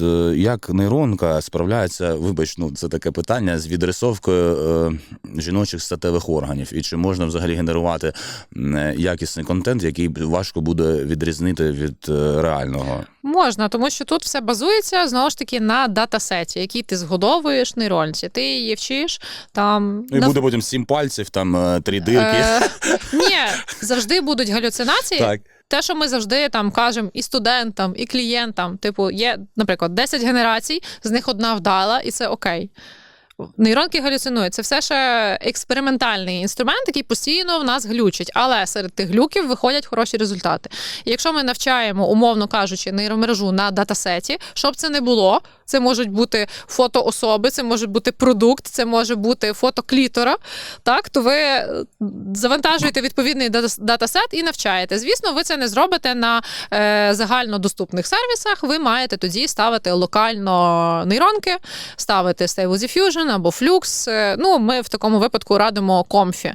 е, як нейронка справляється, вибач, ну це таке питання з відрисовкою е, жіночих статевих органів, і чи можна взагалі генерувати якісний контент, який важко буде відрізнити від е, реального? Можна, тому що тут все базується знову ж таки на датасеті, який ти згодовуєш нейронці. Ти її вчиш там Ну і на... буде потім сім пальців, там е, три дирки. Е, ні, завжди будуть галюцинації. Так. Те, що ми завжди там кажемо і студентам, і клієнтам, типу, є, наприклад, 10 генерацій, з них одна вдала, і це окей. Нейронки галюцинують. Це все ще експериментальний інструмент, який постійно в нас глючить. Але серед тих глюків виходять хороші результати. І якщо ми навчаємо, умовно кажучи, нейромережу на датасеті, щоб це не було, це можуть бути фото особи, це може бути продукт, це може бути фото клітора. Так, то ви е, завантажуєте відповідний датасет і навчаєте. Звісно, ви це не зробите на е, загальнодоступних сервісах. Ви маєте тоді ставити локально нейронки, ставити Stable Diffusion або Flux. Е, Ну, ми в такому випадку радимо Comfy.